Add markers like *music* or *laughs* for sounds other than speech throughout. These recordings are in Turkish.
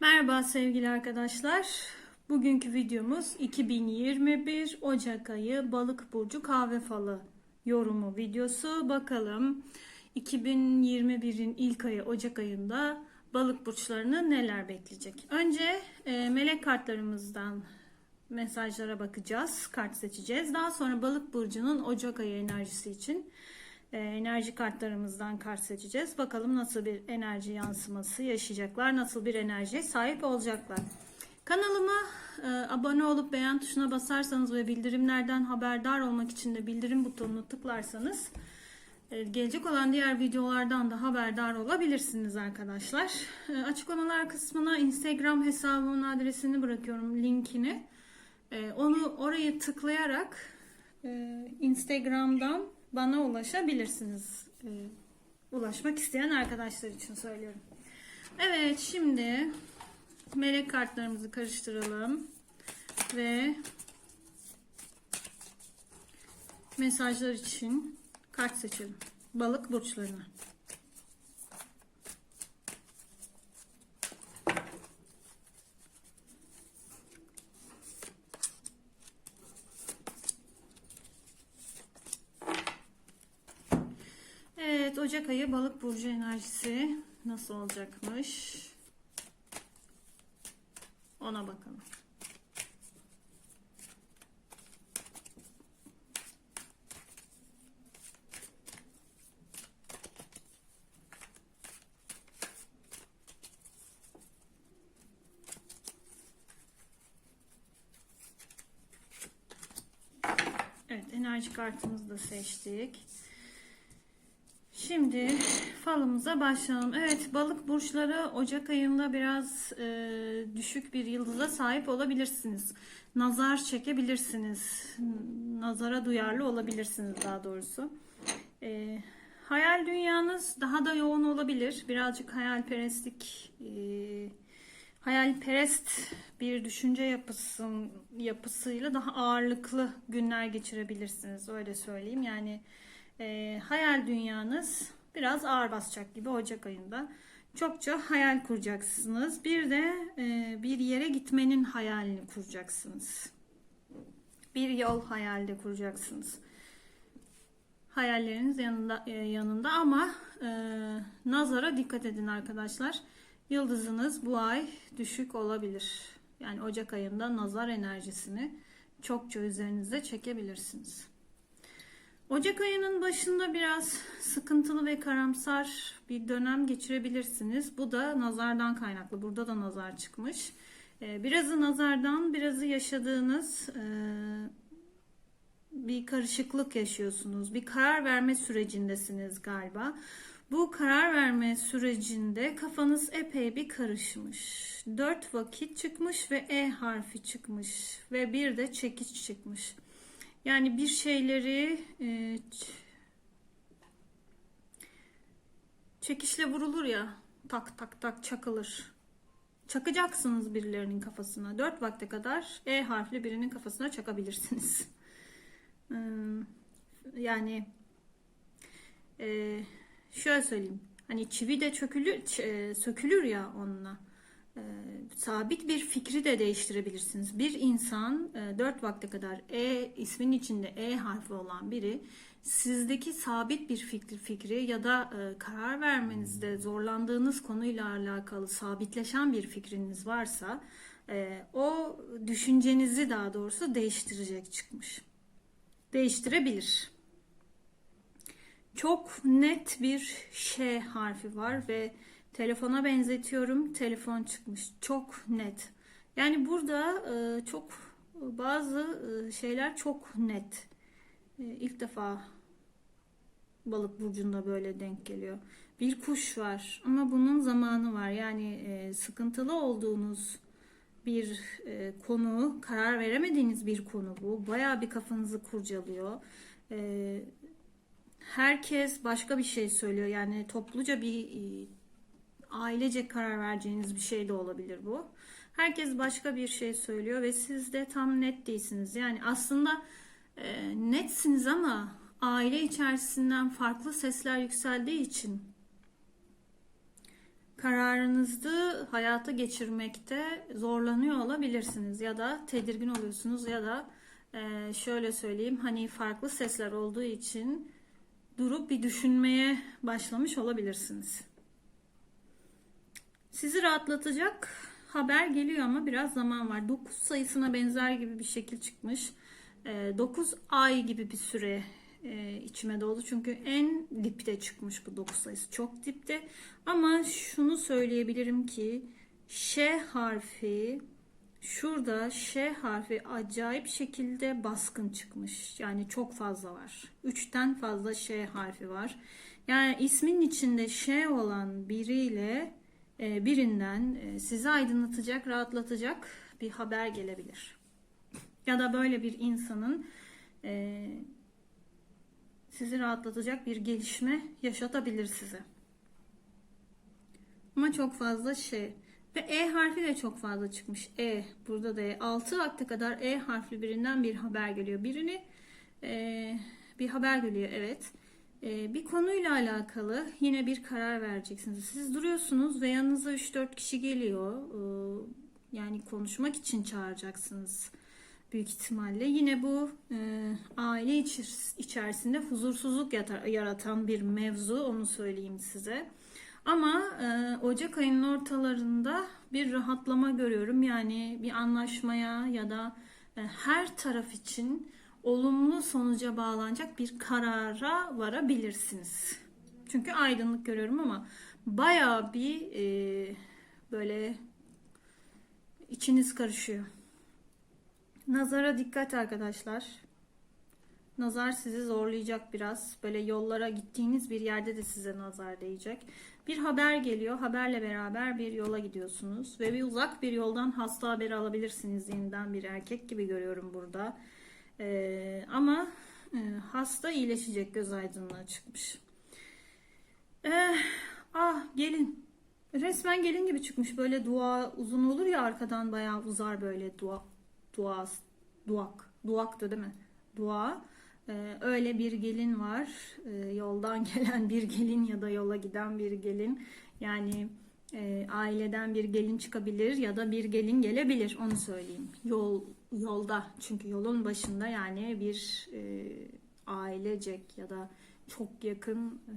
Merhaba sevgili arkadaşlar. Bugünkü videomuz 2021 Ocak ayı Balık burcu kahve falı yorumu videosu. Bakalım 2021'in ilk ayı Ocak ayında balık burçlarını neler bekleyecek? Önce e, melek kartlarımızdan mesajlara bakacağız. Kart seçeceğiz. Daha sonra balık burcunun Ocak ayı enerjisi için enerji kartlarımızdan kart seçeceğiz. Bakalım nasıl bir enerji yansıması yaşayacaklar, nasıl bir enerjiye sahip olacaklar. Kanalıma e, abone olup beğen tuşuna basarsanız ve bildirimlerden haberdar olmak için de bildirim butonunu tıklarsanız e, gelecek olan diğer videolardan da haberdar olabilirsiniz arkadaşlar. E, açıklamalar kısmına Instagram hesabımın adresini bırakıyorum, linkini. E, onu oraya tıklayarak e, Instagram'dan bana ulaşabilirsiniz. E, ulaşmak isteyen arkadaşlar için söylüyorum. Evet şimdi melek kartlarımızı karıştıralım ve mesajlar için kart seçelim. Balık burçlarına. Evet, Ocak ayı balık burcu enerjisi nasıl olacakmış? Ona bakalım. Evet, enerji kartımızı da seçtik. Şimdi falımıza başlayalım. Evet balık burçları Ocak ayında biraz e, düşük bir yıldıza sahip olabilirsiniz. Nazar çekebilirsiniz. Nazara duyarlı olabilirsiniz daha doğrusu. E, hayal dünyanız daha da yoğun olabilir. Birazcık hayalperestlik e, hayalperest bir düşünce yapısın, yapısıyla daha ağırlıklı günler geçirebilirsiniz. Öyle söyleyeyim. Yani e, hayal dünyanız biraz ağır basacak gibi Ocak ayında. Çokça hayal kuracaksınız. Bir de e, bir yere gitmenin hayalini kuracaksınız. Bir yol hayalde kuracaksınız. Hayalleriniz yanında e, yanında ama e, nazara dikkat edin arkadaşlar. Yıldızınız bu ay düşük olabilir. Yani Ocak ayında nazar enerjisini çokça üzerinize çekebilirsiniz. Ocak ayının başında biraz sıkıntılı ve karamsar bir dönem geçirebilirsiniz. Bu da nazardan kaynaklı. Burada da nazar çıkmış. Ee, birazı nazardan, birazı yaşadığınız e, bir karışıklık yaşıyorsunuz. Bir karar verme sürecindesiniz galiba. Bu karar verme sürecinde kafanız epey bir karışmış. Dört vakit çıkmış ve E harfi çıkmış ve bir de çekiç çıkmış. Yani bir şeyleri e, çekişle vurulur ya tak tak tak çakılır. Çakacaksınız birilerinin kafasına. Dört vakte kadar E harfli birinin kafasına çakabilirsiniz. *laughs* yani e, şöyle söyleyeyim. Hani çivi de çökülür, sökülür ya onunla. E, sabit bir fikri de değiştirebilirsiniz. Bir insan e, 4 vakte kadar E ismin içinde E harfi olan biri sizdeki sabit bir fikri, fikri ya da e, karar vermenizde zorlandığınız konuyla alakalı sabitleşen bir fikriniz varsa e, o düşüncenizi daha doğrusu değiştirecek çıkmış. Değiştirebilir. Çok net bir Ş harfi var ve Telefona benzetiyorum. Telefon çıkmış. Çok net. Yani burada e, çok bazı e, şeyler çok net. E, ilk defa balık burcunda böyle denk geliyor. Bir kuş var ama bunun zamanı var. Yani sıkıntılı olduğunuz bir konu, karar veremediğiniz bir konu bu. Bayağı bir kafanızı kurcalıyor. herkes başka bir şey söylüyor. Yani topluca bir ailece karar vereceğiniz bir şey de olabilir bu. Herkes başka bir şey söylüyor ve siz de tam net değilsiniz. Yani aslında e, netsiniz ama aile içerisinden farklı sesler yükseldiği için kararınızı hayata geçirmekte zorlanıyor olabilirsiniz ya da tedirgin oluyorsunuz ya da e, şöyle söyleyeyim hani farklı sesler olduğu için durup bir düşünmeye başlamış olabilirsiniz. Sizi rahatlatacak haber geliyor ama biraz zaman var. 9 sayısına benzer gibi bir şekil çıkmış. 9 ay gibi bir süre e, içime doğdu. Çünkü en dipte çıkmış bu 9 sayısı. Çok dipte. Ama şunu söyleyebilirim ki Ş harfi şurada Ş harfi acayip şekilde baskın çıkmış. Yani çok fazla var. 3'ten fazla Ş harfi var. Yani ismin içinde Ş olan biriyle birinden e, sizi aydınlatacak, rahatlatacak bir haber gelebilir. Ya da böyle bir insanın e, sizi rahatlatacak bir gelişme yaşatabilir size. Ama çok fazla şey. Ve E harfi de çok fazla çıkmış. E. Burada da E. 6 vakte kadar E harfli birinden bir haber geliyor. Birini e, bir haber geliyor evet. E, bir konuyla alakalı yine bir karar vereceksiniz. Siz duruyorsunuz ve yanınıza 3-4 kişi geliyor. E, yani konuşmak için çağıracaksınız büyük ihtimalle. Yine bu e, aile içerisinde huzursuzluk yaratan bir mevzu onu söyleyeyim size. Ama e, Ocak ayının ortalarında bir rahatlama görüyorum. Yani bir anlaşmaya ya da e, her taraf için olumlu sonuca bağlanacak bir karara varabilirsiniz. Çünkü aydınlık görüyorum ama baya bir e, böyle içiniz karışıyor. Nazara dikkat arkadaşlar. Nazar sizi zorlayacak biraz. Böyle yollara gittiğiniz bir yerde de size nazar değecek. Bir haber geliyor. Haberle beraber bir yola gidiyorsunuz. Ve bir uzak bir yoldan hasta haberi alabilirsiniz. Yeniden bir erkek gibi görüyorum burada. Ee, ama e, hasta iyileşecek göz aydınlığa çıkmış. Ee, ah gelin. Resmen gelin gibi çıkmış. Böyle dua uzun olur ya arkadan bayağı uzar böyle dua. Dua. Duak. Duaktı değil mi? Dua. Ee, öyle bir gelin var. Ee, yoldan *laughs* gelen bir gelin ya da yola giden bir gelin. Yani e, aileden bir gelin çıkabilir ya da bir gelin gelebilir. Onu söyleyeyim. Yol yolda çünkü yolun başında yani bir e, ailecek ya da çok yakın e,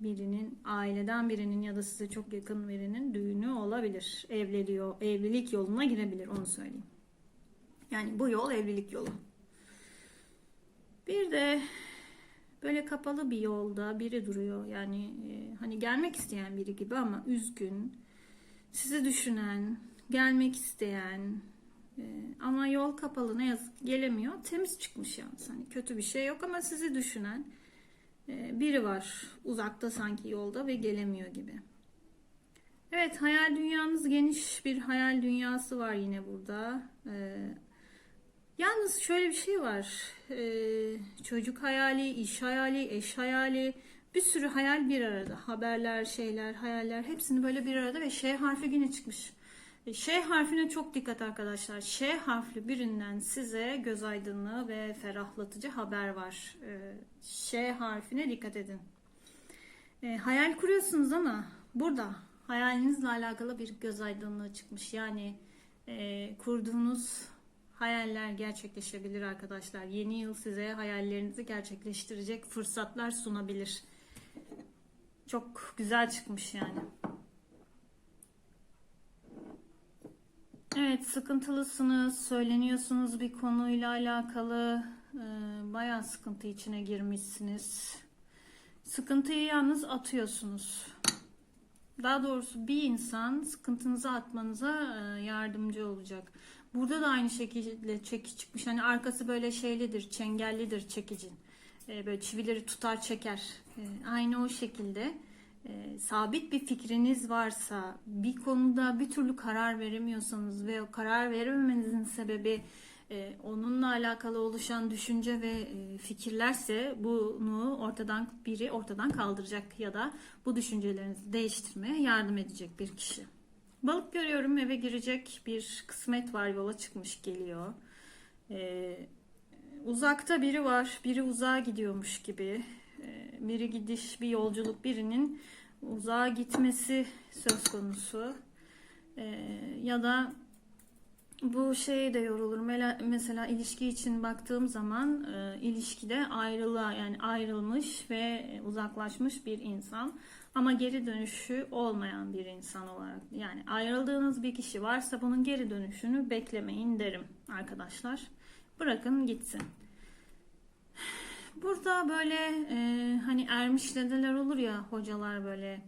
birinin aileden birinin ya da size çok yakın birinin düğünü olabilir. Evleniyor, evlilik yoluna girebilir onu söyleyeyim. Yani bu yol evlilik yolu. Bir de böyle kapalı bir yolda biri duruyor. Yani e, hani gelmek isteyen biri gibi ama üzgün, sizi düşünen, gelmek isteyen e, ama yol kapalı ne yazık gelemiyor. Temiz çıkmış yani. Hani kötü bir şey yok ama sizi düşünen e, biri var. Uzakta sanki yolda ve gelemiyor gibi. Evet hayal dünyanız geniş bir hayal dünyası var yine burada. Ee, Yalnız şöyle bir şey var. Ee, çocuk hayali, iş hayali, eş hayali bir sürü hayal bir arada. Haberler, şeyler, hayaller hepsini böyle bir arada ve Ş harfi yine çıkmış. E, Ş harfine çok dikkat arkadaşlar. Ş harfli birinden size göz aydınlığı ve ferahlatıcı haber var. Ee, Ş harfine dikkat edin. E, hayal kuruyorsunuz ama burada hayalinizle alakalı bir göz aydınlığı çıkmış. Yani e, kurduğunuz hayaller gerçekleşebilir arkadaşlar. Yeni yıl size hayallerinizi gerçekleştirecek fırsatlar sunabilir. Çok güzel çıkmış yani. Evet sıkıntılısınız, söyleniyorsunuz bir konuyla alakalı. Ee, bayağı sıkıntı içine girmişsiniz. Sıkıntıyı yalnız atıyorsunuz. Daha doğrusu bir insan sıkıntınızı atmanıza e, yardımcı olacak. Burada da aynı şekilde çekiç çıkmış. Hani arkası böyle şeylidir, çengellidir çekicin. E, böyle çivileri tutar çeker. E, aynı o şekilde e, sabit bir fikriniz varsa, bir konuda bir türlü karar veremiyorsanız ve o karar verememenizin sebebi e, onunla alakalı oluşan düşünce ve e, fikirlerse bunu ortadan biri ortadan kaldıracak ya da bu düşüncelerinizi değiştirmeye yardım edecek bir kişi. Balık görüyorum eve girecek bir kısmet var yola çıkmış geliyor. Ee, uzakta biri var biri uzağa gidiyormuş gibi. Ee, biri gidiş bir yolculuk birinin uzağa gitmesi söz konusu. E, ya da bu şeye de yorulur. Mesela ilişki için baktığım zaman e, ilişkide ayrılığa yani ayrılmış ve uzaklaşmış bir insan ama geri dönüşü olmayan bir insan olarak yani ayrıldığınız bir kişi varsa bunun geri dönüşünü beklemeyin derim arkadaşlar. Bırakın gitsin. Burada böyle e, hani ermiş dedeler olur ya hocalar böyle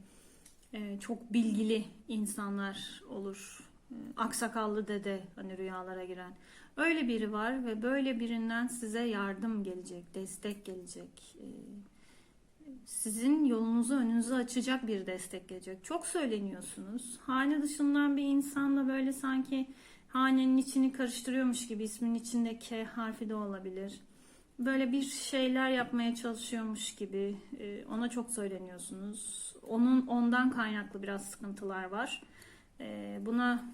e, çok bilgili insanlar olur. E, aksakallı dede hani rüyalara giren. Öyle biri var ve böyle birinden size yardım gelecek, destek gelecek. E, sizin yolunuzu önünüzü açacak bir destek gelecek. Çok söyleniyorsunuz. Hane dışından bir insanla böyle sanki hanenin içini karıştırıyormuş gibi ismin içinde K harfi de olabilir. Böyle bir şeyler yapmaya çalışıyormuş gibi e, ona çok söyleniyorsunuz. Onun ondan kaynaklı biraz sıkıntılar var. E, Buna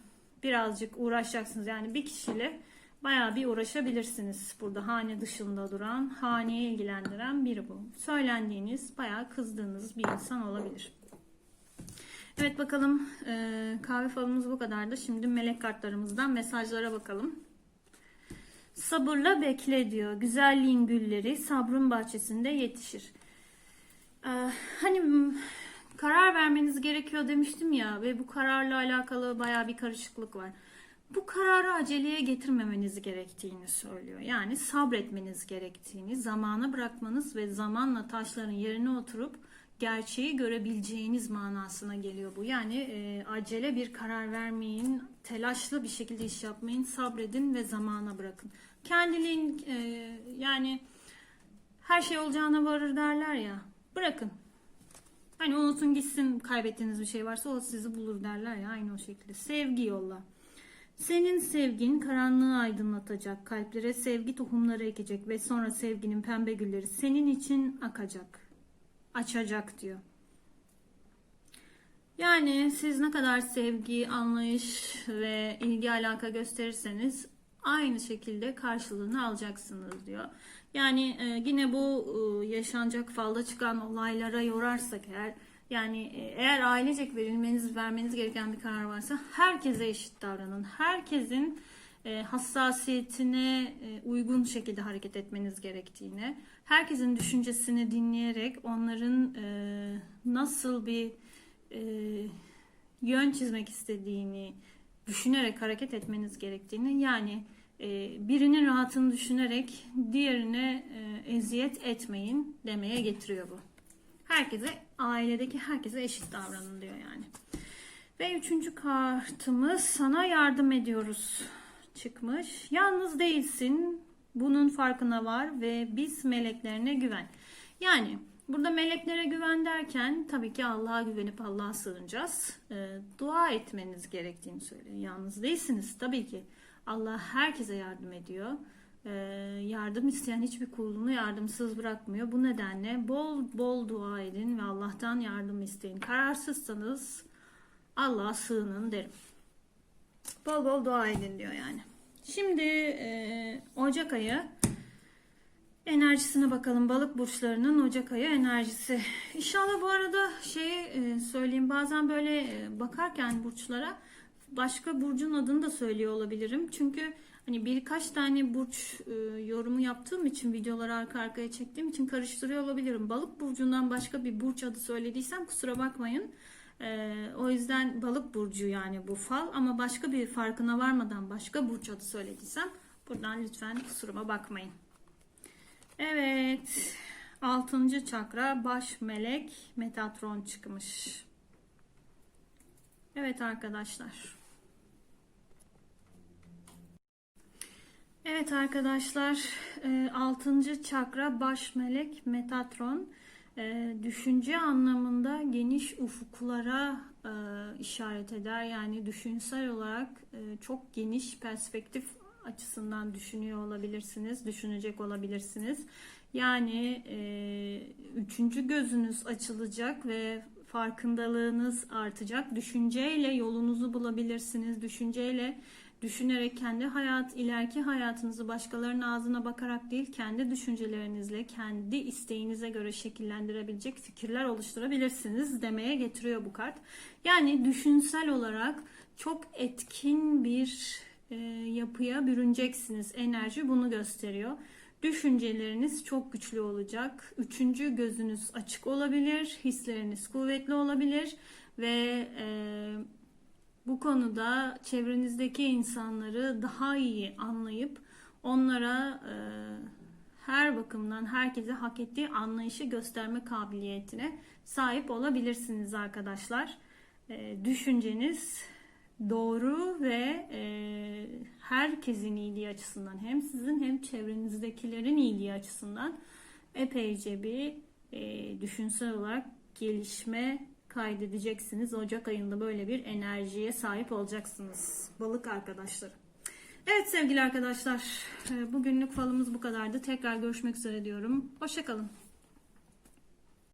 birazcık uğraşacaksınız. Yani bir kişiyle bayağı bir uğraşabilirsiniz. Burada hane dışında duran, haneye ilgilendiren biri bu. Söylendiğiniz, bayağı kızdığınız bir insan olabilir. Evet bakalım e, kahve falımız bu kadardı. Şimdi melek kartlarımızdan mesajlara bakalım. Sabırla bekle diyor. Güzelliğin gülleri sabrın bahçesinde yetişir. Ee, hani karar vermeniz gerekiyor demiştim ya ve bu kararla alakalı baya bir karışıklık var. Bu kararı aceleye getirmemeniz gerektiğini söylüyor. Yani sabretmeniz gerektiğini, zamana bırakmanız ve zamanla taşların yerine oturup gerçeği görebileceğiniz manasına geliyor bu. Yani e, acele bir karar vermeyin, telaşlı bir şekilde iş yapmayın, sabredin ve zamana bırakın. Kendiliğin e, yani her şey olacağına varır derler ya. Bırakın. Hani unutun gitsin kaybettiğiniz bir şey varsa o sizi bulur derler ya aynı o şekilde. Sevgi yolla. Senin sevgin karanlığı aydınlatacak, kalplere sevgi tohumları ekecek ve sonra sevginin pembe gülleri senin için akacak, açacak diyor. Yani siz ne kadar sevgi, anlayış ve ilgi alaka gösterirseniz aynı şekilde karşılığını alacaksınız diyor. Yani e, yine bu e, yaşanacak falda çıkan olaylara yorarsak eğer yani e, eğer ailecek verilmeniz vermeniz gereken bir karar varsa herkese eşit davranın. Herkesin e, hassasiyetine e, uygun şekilde hareket etmeniz gerektiğini, herkesin düşüncesini dinleyerek onların e, nasıl bir e, yön çizmek istediğini düşünerek hareket etmeniz gerektiğini yani birinin rahatını düşünerek diğerine e, eziyet etmeyin demeye getiriyor bu. Herkese ailedeki herkese eşit davranın diyor yani. Ve üçüncü kartımız sana yardım ediyoruz çıkmış. Yalnız değilsin. Bunun farkına var ve biz meleklerine güven. Yani burada meleklere güven derken tabii ki Allah'a güvenip Allah'a sığınacağız. Ee, dua etmeniz gerektiğini söylüyor. Yalnız değilsiniz tabii ki. Allah herkese yardım ediyor. Ee, yardım isteyen hiçbir kulunu yardımsız bırakmıyor. Bu nedenle bol bol dua edin ve Allah'tan yardım isteyin. Kararsızsanız Allah'a sığının derim. Bol bol dua edin diyor yani. Şimdi e, Ocak ayı enerjisine bakalım. Balık burçlarının Ocak ayı enerjisi. İnşallah bu arada şeyi e, söyleyeyim. Bazen böyle e, bakarken burçlara başka burcun adını da söylüyor olabilirim. Çünkü hani birkaç tane burç e, yorumu yaptığım için videoları arka arkaya çektiğim için karıştırıyor olabilirim. Balık burcundan başka bir burç adı söylediysem kusura bakmayın. E, o yüzden balık burcu yani bu fal ama başka bir farkına varmadan başka burç adı söylediysem buradan lütfen kusuruma bakmayın. Evet. Altıncı çakra baş melek Metatron çıkmış. Evet arkadaşlar. Evet arkadaşlar, 6. çakra baş melek Metatron e, düşünce anlamında geniş ufuklara e, işaret eder. Yani düşünsel olarak e, çok geniş perspektif açısından düşünüyor olabilirsiniz, düşünecek olabilirsiniz. Yani üçüncü gözünüz açılacak ve farkındalığınız artacak. Düşünceyle yolunuzu bulabilirsiniz. Düşünceyle düşünerek kendi hayat ileriki hayatınızı başkalarının ağzına bakarak değil kendi düşüncelerinizle kendi isteğinize göre şekillendirebilecek fikirler oluşturabilirsiniz demeye getiriyor bu kart. Yani düşünsel olarak çok etkin bir e, yapıya bürüneceksiniz. Enerji bunu gösteriyor. Düşünceleriniz çok güçlü olacak. Üçüncü gözünüz açık olabilir. Hisleriniz kuvvetli olabilir. Ve e, bu konuda çevrenizdeki insanları daha iyi anlayıp onlara e, her bakımdan herkese hak ettiği anlayışı gösterme kabiliyetine sahip olabilirsiniz arkadaşlar. E, düşünceniz doğru ve e, herkesin iyiliği açısından hem sizin hem çevrenizdekilerin iyiliği açısından epeyce bir e, düşünsel olarak gelişme kaydedeceksiniz. Ocak ayında böyle bir enerjiye sahip olacaksınız. Balık arkadaşlar. Evet sevgili arkadaşlar, e, bugünlük falımız bu kadardı. Tekrar görüşmek üzere diyorum. Hoşçakalın.